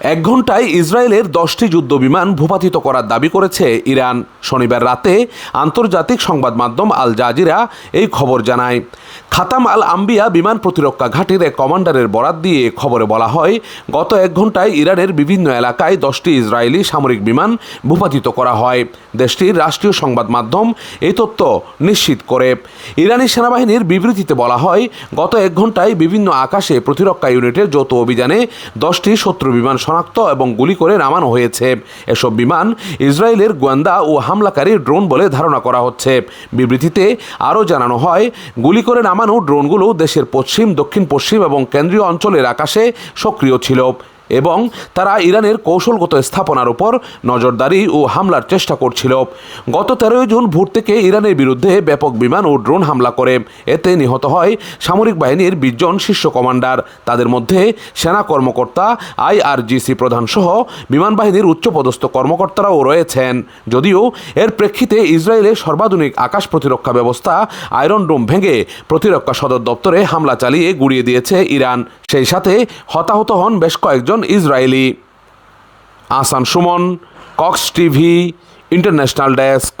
এক ঘন্টায় ইসরায়েলের দশটি যুদ্ধ বিমান ভূপাতিত করার দাবি করেছে ইরান। শনিবার রাতে আন্তর্জাতিক সংবাদ মাধ্যম আল জাজিরা এই খবর জানায়। খাতাম আল আম্বিয়া বিমান প্রতিরক্ষা ঘাটির এক কমান্ডারের বরাত দিয়ে খবরে বলা হয়, গত এক ঘন্টায় ইরানের বিভিন্ন এলাকায় দশটি ইসরায়েলি সামরিক বিমান ভূপাতিত করা হয়। দেশটির রাষ্ট্রীয় সংবাদ মাধ্যম এই তথ্য নিশ্চিত করে। ইরানি সেনাবাহিনীর বিবৃতিতে বলা হয়, গত এক ঘন্টায় বিভিন্ন আকাশে প্রতিরক্ষা ইউনিটের যৌথ অভিযানে দশটি শত্রু বিমান শনাক্ত এবং গুলি করে নামানো হয়েছে। এসব বিমান ইসরায়েলের গোয়েন্দা ও হামলাকারী ড্রোন বলে ধারণা করা হচ্ছে। বিবৃতিতে আরও জানানো হয়, গুলি করে নামানো ড্রোনগুলো দেশের পশ্চিম দক্ষিণ পশ্চিম এবং কেন্দ্রীয় অঞ্চলের আকাশে সক্রিয় ছিল। এবং তারা ইরানের কৌশলগত স্থাপনার উপর নজরদারি ও হামলার চেষ্টা করছিল। গত তেরোই জুন ভোর থেকে ইরানের বিরুদ্ধে ব্যাপক বিমান ও ড্রোন হামলা করে। এতে নিহত হয় সামরিক বাহিনীর বিশজন শীর্ষ কমান্ডার। তাদের মধ্যে সেনা কর্মকর্তা, আইআরজিসি প্রধান সহ বিমান বাহিনীর উচ্চপদস্থ কর্মকর্তারাও রয়েছেন। যদিও এর প্রেক্ষিতে ইসরায়েলের সর্বাধুনিক আকাশ প্রতিরক্ষা ব্যবস্থা আয়রন ডোম ভেঙে প্রতিরক্ষা সদর দপ্তরে হামলা চালিয়ে গুড়িয়ে দিয়েছে ইরান। সেই সাথে হতাহত হন বেশ কয়েকজন Israeli. Ahsan Suman Cox TV international desk.